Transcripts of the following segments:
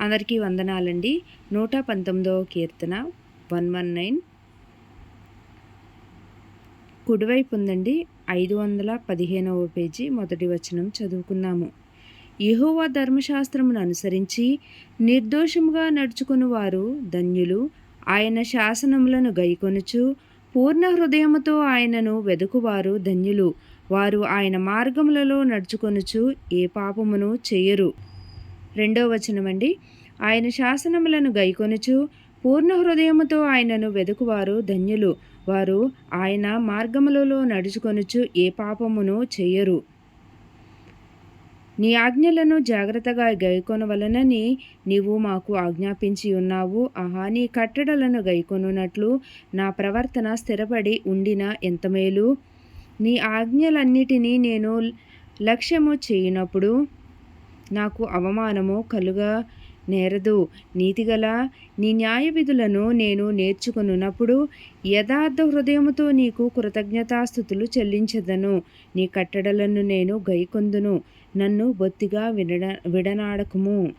అందరికీ వందనాలండి. నూట పంతొమ్మిదవ కీర్తన వన్ వన్ నైన్. కుడివైపు ఉందండి. ఐదు వందల పదిహేనవ పేజీ మొదటి వచనం చదువుకున్నాము. యహోవా ధర్మశాస్త్రమును అనుసరించి నిర్దోషముగా నడుచుకుని వారు ధన్యులు. ఆయన శాసనములను గైకొనుచు పూర్ణ హృదయముతో ఆయనను వెదుకువారు ధన్యులు. వారు ఆయన మార్గములలో నడుచుకొనుచు ఏ పాపమును చేయరు. రెండో వచనమండి. ఆయన శాసనములను గైకొనుచు పూర్ణ హృదయముతో ఆయనను వెదుకువారు ధన్యులు. వారు ఆయన మార్గములలో నడుచుకొనుచు ఏ పాపమును చేయరు. నీ ఆజ్ఞలను జాగ్రత్తగా గైకొనవలనని నీవు మాకు ఆజ్ఞాపించి ఉన్నావు. ఆహా నీ కట్టడలను గైకొనున్నట్లు నా ప్రవర్తన స్థిరపడి ఉండిన ఎంత మేలు నీ ఆజ్ఞలన్నిటినీ నేను లక్ష్యము చేయనప్పుడు నాకు అవమానము కలుగ నేరదు. నీతిగల నీ న్యాయ విధులను నేను నేర్చుకున్నప్పుడు యథార్థ హృదయముతో నీకు కృతజ్ఞతాస్థుతులు చెల్లించదను. నీ కట్టడలను నేను గైకొందును. నన్ను బొత్తిగా విడ విడనాడకము.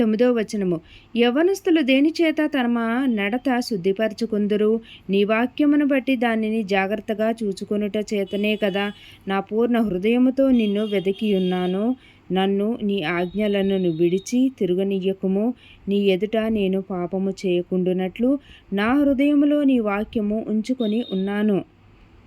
తొమ్మిదో వచనము. యవనస్తులు దేనిచేత తమ నడత శుద్ధిపరచుకుందరు? నీ వాక్యమును బట్టి దానిని జాగ్రత్తగా చూచుకొనుట చేతనే కదా నా పూర్ణ హృదయముతో నిన్ను వెతికి ఉన్నాను నన్ను నీ ఆజ్ఞలను విడిచి తిరగనీయకుము. నీ ఎదుట నేను పాపము చేయకుండునట్లు నా హృదయములో నీ వాక్యము ఉంచుకొని ఉన్నాను.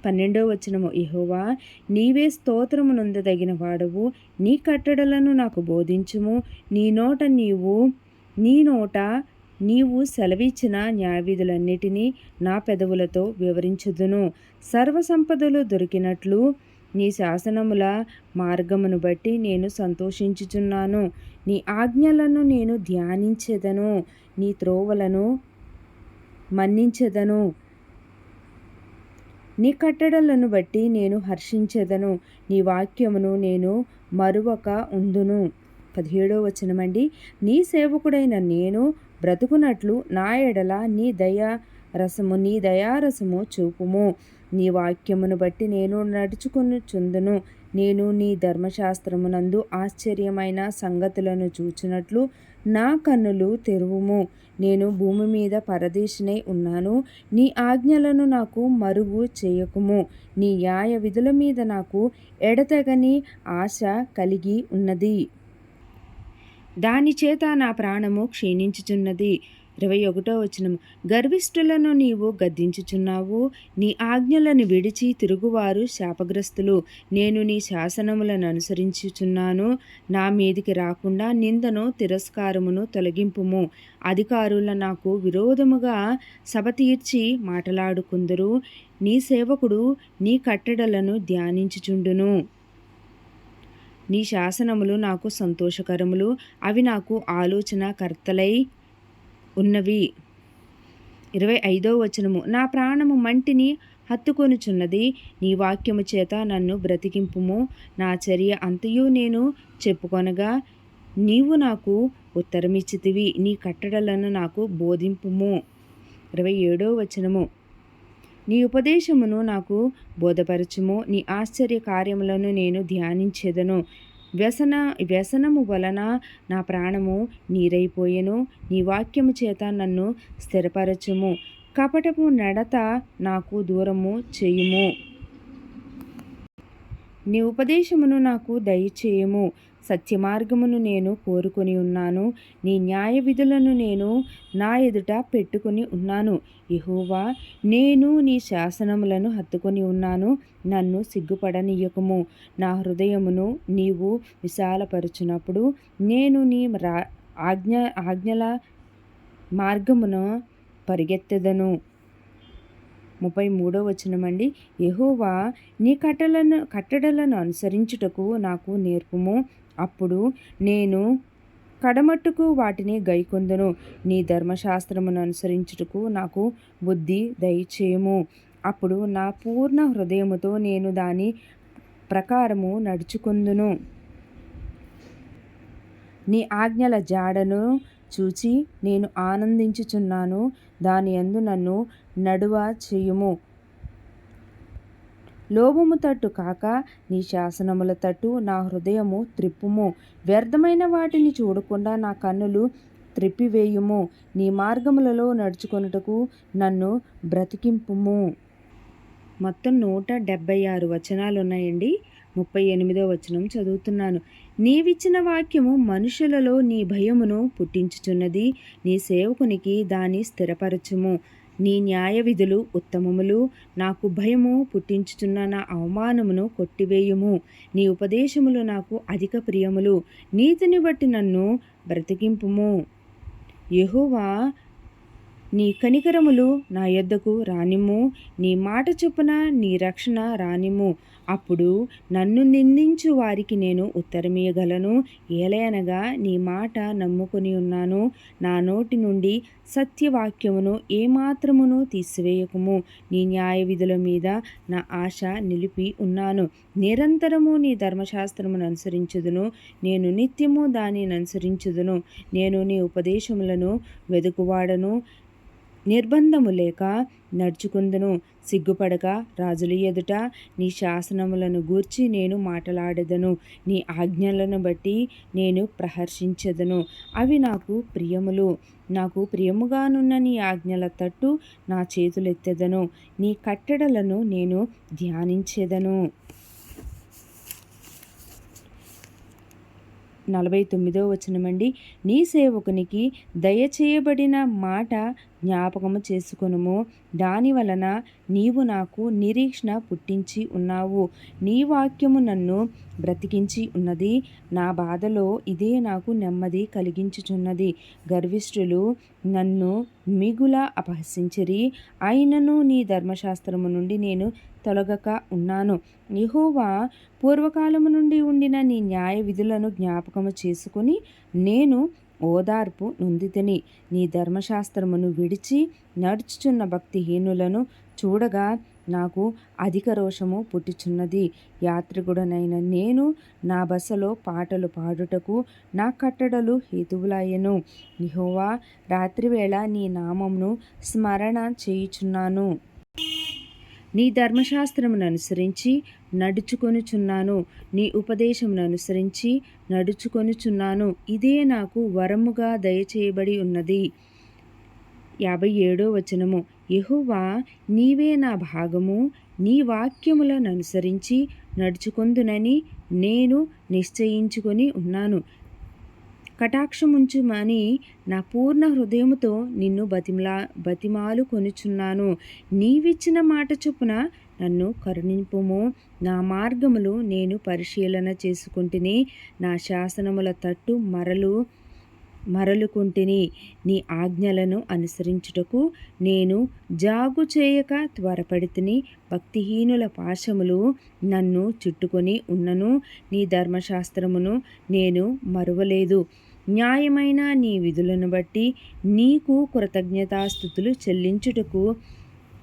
పన్నెండో వచనము. ఇహోవా నీవే స్తోత్రమునందదగిన వాడవు. నీ కట్టడలను నాకు బోధించుము. నీ నోట నీవు నీ నోట నీవు సెలవిచ్చిన న్యాయవిధులన్నిటినీ నా పెదవులతో వివరించుదును. సర్వసంపదలు దొరికినట్లు నీ శాసనముల మార్గమును బట్టి నేను సంతోషించుచున్నాను. నీ ఆజ్ఞలను నేను ధ్యానించెదను. నీ త్రోవలను మన్నించెదను. నీ కట్టడలను బట్టి నేను హర్షించెదను. నీ వాక్యమును నేను మరువక ఉందును పదిహేడో వచనమండి. నీ సేవకుడైన నేను బ్రతుకున్నట్లు నా ఎడల నీ దయా రసము నీ దయారసము చూపుము. నీ వాక్యమును బట్టి నేను నడుచుకుని చుందును. నేను నీ ధర్మశాస్త్రమునందు ఆశ్చర్యమైన సంగతులను చూచినట్లు నా కన్నులు తెరువుము. నేను భూమి మీద పరదేశినై ఉన్నాను. నీ ఆజ్ఞలను నాకు మరుగు చేయకుము. నీ న్యాయ విధుల మీద నాకు ఎడతెగని ఆశ కలిగి ఉన్నది. దాని చేత నా ప్రాణము క్షీణించుచున్నది. ఇరవై ఒకటో వచనం. గర్విష్ఠులను నీవు గద్దించుచున్నావు. నీ ఆజ్ఞలను విడిచి తిరుగువారు శాపగ్రస్తులు. నేను నీ శాసనములను అనుసరించుచున్నాను. నా మీదికి రాకుండా నిందను తిరస్కారమును తొలగింపుము. అధికారుల నాకు విరోధముగా సభ తీర్చి మాట్లాడుకుందరు. నీ సేవకుడు నీ కట్టడలను ధ్యానించుచుండును. నీ శాసనములు నాకు సంతోషకరములు. అవి నాకు ఆలోచన కర్తలై ఉన్నవి. ఇరవై ఐదో వచనము. నా ప్రాణము మంటిని హత్తుకొనుచున్నది. నీ వాక్యము చేత నన్ను బ్రతికింపుము. నా చర్య అంతయు నేను చెప్పుకొనగా నీవు నాకు ఉత్తరమిచ్చితివి. నీ కట్టడలను నాకు బోధింపుము. ఇరవై ఏడో వచనము. నీ ఉపదేశమును నాకు బోధపరచుము. నీ ఆశ్చర్య కార్యములను నేను ధ్యానించేదను. వ్యసన వ్యసనము వలన నా ప్రాణము నీరైపోయెను. నీ వాక్యము చేత నన్ను స్థిరపరచుము. కపటపు నడత నాకు దూరము చేయుము. నీ ఉపదేశమును నాకు దయచేయము. సత్యమార్గమును నేను కోరుకొని ఉన్నాను. నీ న్యాయ విధులను నేను నా ఎదుట పెట్టుకుని ఉన్నాను. ఇహోవా నేను నీ శాసనములను హత్తుకొని ఉన్నాను. నన్ను సిగ్గుపడనీయకము. నా హృదయమును నీవు విశాలపరుచునప్పుడు నేను నీ రా ఆజ్ఞ ఆజ్ఞల మార్గమును పరిగెత్తెదను. ముప్పై మూడో వచనమండి. యహోవా నీ కట్టలను కట్టడలను అనుసరించుటకు నాకు నేర్పుము. అప్పుడు నేను కడమట్టుకు వాటిని గైకొందును. నీ ధర్మశాస్త్రమును అనుసరించుటకు నాకు బుద్ధి దయచేయము. అప్పుడు నా పూర్ణ హృదయముతో నేను దాని ప్రకారము నడుచుకుందును. నీ ఆజ్ఞల జాడను చూచి నేను ఆనందించుచున్నాను. దాని యందు నన్ను నడువ చేయుము. లోభము తట్టు కాక నీ శాసనముల తట్టు నా హృదయము త్రిప్పుము. వ్యర్థమైన వాటిని చూడకుండా నా కన్నులు త్రిప్పివేయుము. నీ మార్గములలో నడుచుకొనుటకు నన్ను బ్రతికింపుము. మొత్తం నూట డెబ్భై ఆరు వచనాలు ఉన్నాయండి ముప్పై ఎనిమిదో వచనం చదువుతున్నాను. నీవిచ్చిన వాక్యము మనుషులలో నీ భయమును పుట్టించుచున్నది. నీ సేవకునికి దాని స్థిరపరచుము. నీ న్యాయ విధులు ఉత్తమములు నాకు భయము పుట్టించుచున్న నా అవమానమును కొట్టివేయుము. నీ ఉపదేశములు నాకు అధిక ప్రియములు. నీతిని బట్టి నన్ను బ్రతికింపుము. యహోవా నీ కనికరములు నా యొద్దకు రానిమ్ము. నీ మాట చొప్పున నీ రక్షణ రానిమ్ము. అప్పుడు నన్ను నిందించు వారికి నేను ఉత్తరమీయగలను ఏలయనగా నీ మాట నమ్ముకొని ఉన్నాను. నా నోటి నుండి సత్యవాక్యమును ఏమాత్రమును తీసివేయకము. నీ న్యాయ విధుల మీద నా ఆశ నిలిపి ఉన్నాను. నిరంతరము నీ ధర్మశాస్త్రమును అనుసరించుదును. నేను నిత్యము దానిని అనుసరించుదును. నేను నీ ఉపదేశములను వెదుకువాడను. నిర్బంధము లేక నడుచుకుందును. సిగ్గుపడక రాజుల ఎదుట నీ శాసనములను గూర్చి నేను మాట్లాడదను. నీ ఆజ్ఞలను బట్టి నేను ప్రహర్షించదను. అవి నాకు ప్రియములు. నాకు ప్రియముగానున్న నీ ఆజ్ఞల తట్టు నా చేతులెత్తెదను. నీ కట్టడలను నేను ధ్యానించేదను. నలభై తొమ్మిదో వచనమండి. నీ సేవకునికి దయచేయబడిన మాట జ్ఞాపకము చేసుకొనుము. దాని వలన నీవు నాకు నిరీక్షణ పుట్టించి ఉన్నావు. నీ వాక్యము నన్ను బ్రతికించి ఉన్నది. నా బాధలో ఇదే నాకు నెమ్మది కలిగించుచున్నది. గర్విష్ఠులు నన్ను మిగుల అపహసించిరి. అయినను నీ ధర్మశాస్త్రము నుండి నేను తొలగక ఉన్నాను. యహోవా పూర్వకాలము నుండి ఉండిన నీ న్యాయ విధులను జ్ఞాపకము చేసుకుని నేను ఓదార్పు నొందితిని. నీ ధర్మశాస్త్రమును విడిచి నడుచుచున్న భక్తిహీనులను చూడగా నాకు అధిక రోషము పుట్టుచున్నది. యాత్రికుడనైన నేను నా బసలో పాటలు పాడుటకు నా కట్టడలు హేతువులాయను. నిహోవా రాత్రివేళ నీ నామంను స్మరణ చేయుచున్నాను. నీ ధర్మశాస్త్రమును అనుసరించి నడుచుకొనుచున్నాను. నీ ఉపదేశమును అనుసరించి నడుచుకొనుచున్నాను. ఇదే నాకు వరముగా దయచేయబడి ఉన్నది. యాభై ఏడో వచనము. యహువా నీవే నా భాగము. నీ వాక్యములను అనుసరించి నడుచుకొందునని నేను నిశ్చయించుకొని ఉన్నాను. కటాక్షముంచుమని నా పూర్ణ హృదయముతో నిన్ను బతిమలా బతిమాలు కొనుచున్నాను. నీవిచ్చిన మాట చొప్పున నన్ను కరుణింపుము. నా మార్గములు నేను పరిశీలన చేసుకుంటుని నా శాసనముల తట్టు మరలు మరలుకుంటుని నీ ఆజ్ఞలను అనుసరించుటకు నేను జాగు చేయక త్వరపడితిని. భక్తిహీనుల పాశములు నన్ను చుట్టుకొని ఉన్నను. నీ ధర్మశాస్త్రమును నేను మరువలేదు. న్యాయమైన నీ విధులను బట్టి నీకు కృతజ్ఞతాస్థుతులు చెల్లించుటకు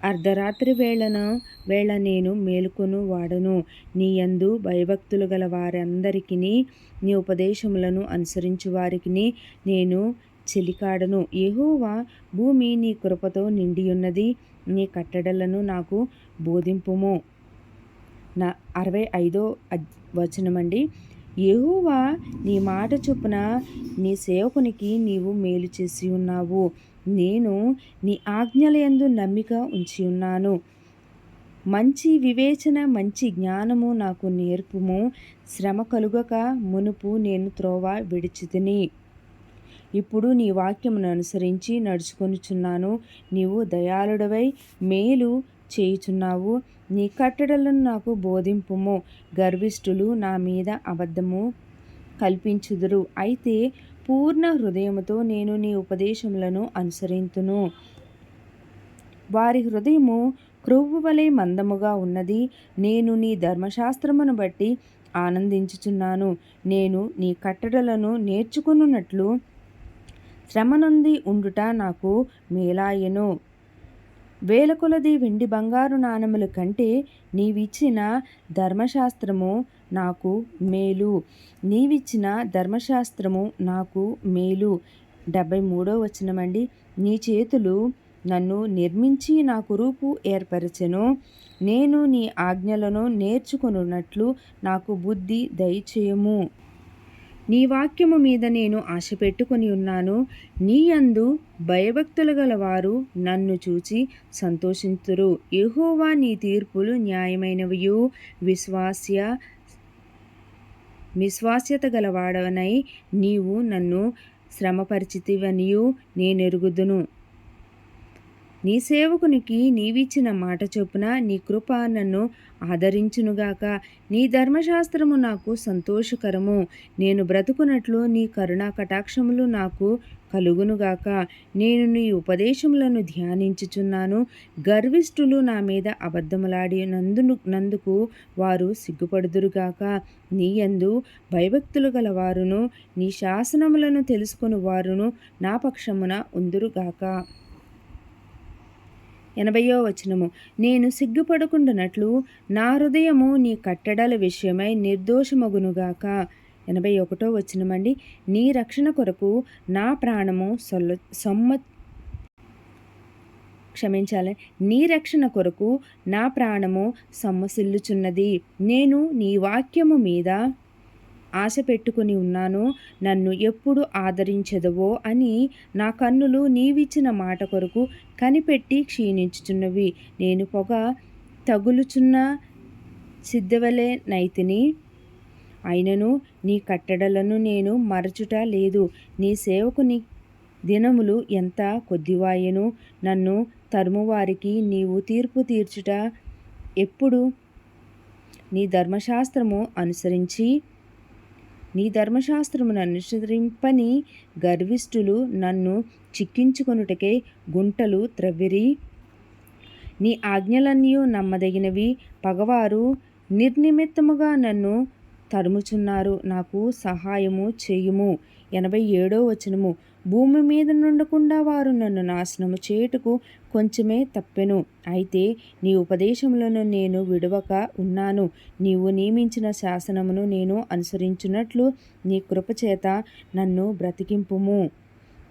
అర్ధరాత్రి వేళన వేళ నేను మేలుకొను వాడను. నీ యందు భయభక్తులు గల వారందరికీ నీ ఉపదేశములను అనుసరించు వారికి నేను చెలికాడను. ఏహోవా భూమి నీ కృపతో నిండియున్నది నీ కట్టడలను నాకు బోధింపుము. నా అరవై ఐదో వచనమండి. యహోవా నీ మాట చొప్పున నీ సేవకునికి నీవు మేలు చేసి ఉన్నావు. నేను నీ ఆజ్ఞలయందు నమ్మిక ఉంచి ఉన్నాను. మంచి వివేచన మంచి జ్ఞానము నాకు నేర్పుము. శ్రమ కలుగక మునుపు నేను త్రోవ విడిచితిని. ఇప్పుడు నీ వాక్యమును అనుసరించి నడుచుకొనుచున్నాను. నీవు దయాళుడవై మేలు చేయుచున్నావు. నీ కట్టడలను నాకు బోధింపుము. గర్విష్ఠులు నా మీద అబద్ధము కల్పించుదురు. అయితే పూర్ణ హృదయముతో నేను నీ ఉపదేశములను అనుసరింతును. వారి హృదయము క్రొవ్వు వలె మందముగా ఉన్నది. నేను నీ ధర్మశాస్త్రమును బట్టి ఆనందించుచున్నాను. నేను నీ కట్టడలను నేర్చుకున్నట్లు శ్రమనుంది ఉండుట నాకు మేలాయెను. వేల కొలది వెండి బంగారు నాణముల కంటే నీవిచ్చిన ధర్మశాస్త్రము నాకు మేలు. నీవిచ్చిన ధర్మశాస్త్రము నాకు మేలు. డెబ్భై మూడో వచనమండి. నీ చేతులు నన్ను నిర్మించి నాకు రూపు ఏర్పరచెను. నేను నీ ఆజ్ఞలను నేర్చుకొనున్నట్లు నాకు బుద్ధి దయచేయము. నీ వాక్యము మీద నేను ఆశ పెట్టుకొని ఉన్నాను. నీ యందు భయభక్తులు గలవారు నన్ను చూచి సంతోషింతురు. ఎహోవా నీ తీర్పులు న్యాయమైనవియు. విశ్వాస్య విశ్వాస్యత గలవాడవనై నీవు నన్ను శ్రమపరిచితివనియు నేనెరుగుదును. నీ సేవకునికి నీవిచ్చిన మాట చొప్పున నీ కృప నన్ను ఆదరించునుగాక. నీ ధర్మశాస్త్రము నాకు సంతోషకరము. నేను బ్రతుకున్నట్లు నీ కరుణా కటాక్షములు నాకు కలుగునుగాక. నేను నీ ఉపదేశములను ధ్యానించుచున్నాను. గర్విష్ఠులు నా మీద అబద్ధములాడి నందును నందుకు వారు సిగ్గుపడుదురుగాక. నీ యందు భయభక్తులు గలవారును నీ శాసనములను తెలుసుకుని వారును నా పక్షమున ఉందురుగాక. ఎనభయో వచనము. నేను సిగ్గుపడకుండానట్లు నా హృదయము నీ కట్టడల విషయమై నిర్దోషమగునుగాక. ఎనభై ఒకటో వచనమండి. నీ రక్షణ కొరకు నా ప్రాణము సొల్ల సొమ్మ క్షమించాలి. నీ రక్షణ కొరకు నా ప్రాణము సొమ్మసిల్లుచున్నది నేను నీ వాక్యము మీద ఆశ పెట్టుకుని ఉన్నాను నన్ను ఎప్పుడు ఆదరించదవో అని నా కన్నులు నీవిచ్చిన మాట కొరకు కనిపెట్టి క్షీణించుచున్నవి. నేను పొగ తగులుచున్న సిద్ధవలే నైతిని. అయినను నీ కట్టడలను నేను మరచుట లేదు. నీ సేవకుని దినములు ఎంత కొద్దివాయను? నన్ను తరుమువారికి నీవు తీర్పు తీర్చుట ఎప్పుడు? నీ ధర్మశాస్త్రము అనుసరించి నీ ధర్మశాస్త్రమును అనుసరింపని గర్విష్ఠులు నన్ను చిక్కించుకొనుటకే గుంటలు త్రవ్విరి. నీ ఆజ్ఞలన్నీ నమ్మదగినవి పగవారు. నిర్నిమిత్తముగా నన్ను తరుముచున్నారు. నాకు సహాయము చేయుము. ఎనభై ఏడో వచనము. భూమి మీద నుండకుండా వారు నన్ను నాశనము చేయుటకు కొంచెమే తప్పెను. అయితే నీ ఉపదేశములను నేను విడవక ఉన్నాను. నీవు నియమించిన శాసనమును నేను అనుసరించున్నట్లు నీ కృపచేత నన్ను బ్రతికింపుము.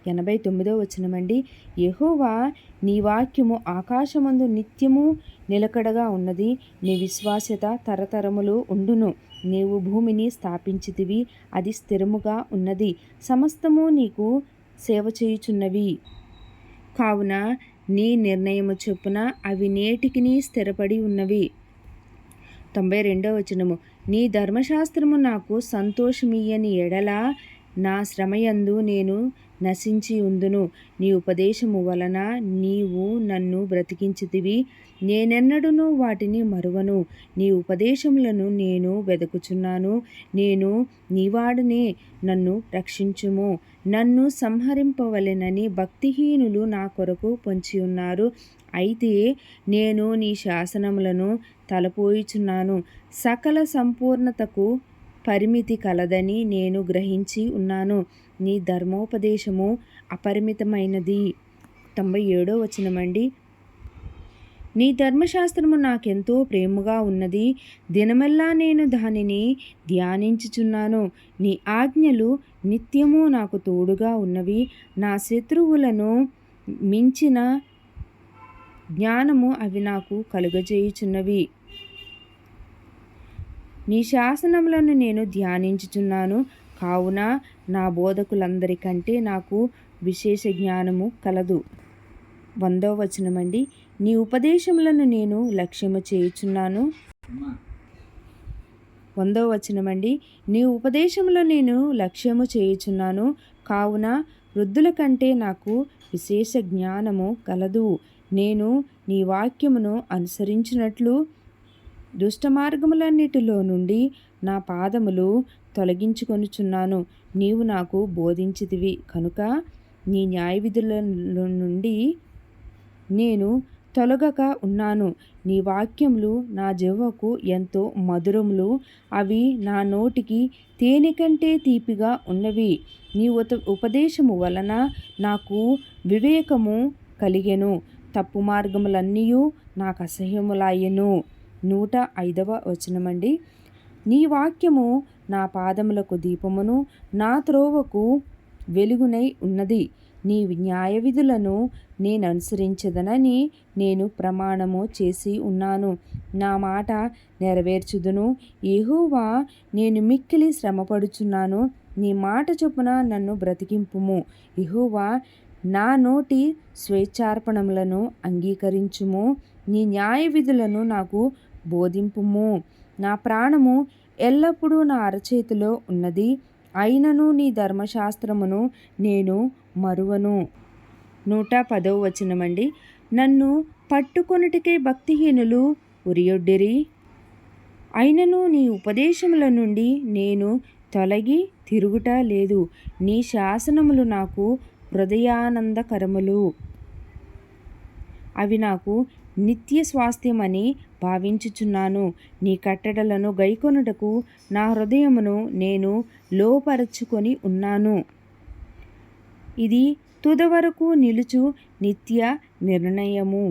ఎనభై తొమ్మిదో వచనమండి. యహోవా నీ వాక్యము ఆకాశమందు నిత్యము నిలకడగా ఉన్నది. నీ విశ్వాస్యత తరతరములు ఉండును. నీవు భూమిని స్థాపించితివి అది స్థిరముగా ఉన్నది. సమస్తము నీకు సేవ చేయుచున్నవి. కావున నీ నిర్ణయము చొప్పున అవి నేటికి స్థిరపడి ఉన్నవి. తొంభై రెండో వచనము. నీ ధర్మశాస్త్రము నాకు సంతోషమియ్యని ఎడల నా శ్రమయందు నేను నశించి ఉందును. నీ ఉపదేశము వలన నీవు నన్ను బ్రతికించితివి. నేనెన్నడూనూ వాటిని మరువను. నీ ఉపదేశములను నేను వెదకుచున్నాను. నేను నీవాడనే నన్ను రక్షించుము. నన్ను సంహరింపవలెనని భక్తిహీనులు నా కొరకు పొంచి ఉన్నారు. అయితే నేను నీ శాసనములను తలపోయిచున్నాను. సకల సంపూర్ణతకు పరిమితి కలదని నేను గ్రహించి ఉన్నాను. నీ ధర్మోపదేశము అపరిమితమైనది. తొంభై ఏడో వచనమండి నీ ధర్మశాస్త్రము నాకెంతో ప్రేమగా ఉన్నది. దినమెల్లా నేను దానిని ధ్యానించుచున్నాను. నీ ఆజ్ఞలు నిత్యము నాకు తోడుగా ఉన్నవి. నా శత్రువులను మించిన జ్ఞానము అవి నాకు కలుగజేయుచున్నవి. నీ శాసనములను నేను ధ్యానించుచున్నాను. కావున నా బోధకులందరికంటే నాకు విశేష జ్ఞానము కలదు. వందో వచనమండి. నీ ఉపదేశములను నేను లక్ష్యము చేయుచున్నాను. వందో వచనమండి. నీ ఉపదేశములో నేను లక్ష్యము చేయుచున్నాను. కావున వృద్ధుల కంటే నాకు విశేష జ్ఞానము కలదు. నేను నీ వాక్యమును అనుసరించినట్లు దుష్ట మార్గములన్నిటిలో నుండి నా పాదములు తొలగించుకొనుచున్నాను. నీవు నాకు బోధించితివి కనుక నీ న్యాయవిధుల నుండి నేను తొలగక ఉన్నాను. నీ వాక్యములు నా జివ్వకు ఎంతో మధురములు. అవి నా నోటికి తేనె కంటే తీపిగా ఉన్నవి. నీ ఉత ఉపదేశము వలన నాకు వివేకము కలిగెను. తప్పు మార్గములన్నీ నాకు అసహ్యములాయెను. నూట ఐదవ వచనమండి. నీ వాక్యము నా పాదములకు దీపమును నా త్రోవకు వెలుగునై ఉన్నది. నీ న్యాయ విధులను నేను అనుసరించదనని నేను ప్రమాణము చేసి ఉన్నాను. నా మాట నెరవేర్చుదును. ఏహోవా నేను మిక్కిలి శ్రమపడుచున్నాను. నీ మాట చొప్పున నన్ను బ్రతికింపుము. ఇహోవా నా నోటి స్వేచ్ఛార్పణములను అంగీకరించుము. నీ న్యాయ విధులను నాకు బోధింపుము. నా ప్రాణము ఎల్లప్పుడూ నా అరచేతిలో ఉన్నది. అయినను నీ ధర్మశాస్త్రమును నేను మరువను. నూట పదవ వచనమండి. నన్ను పట్టుకొనుటికే భక్తిహీనులు ఉరియొడ్డిరి. అయినను నీ ఉపదేశముల నుండి నేను తొలగి తిరుగుట లేదు. నీ శాసనములు నాకు హృదయానందకరములు. అవి నాకు నిత్య స్వాస్థ్యమని భావించుచున్నాను. నీ కట్టడలను గైకొనుటకు నా హృదయమును నేను లోపరచుకొని ఉన్నాను. ఇది తుదవరకు నిలుచు నిత్య నిర్ణయము.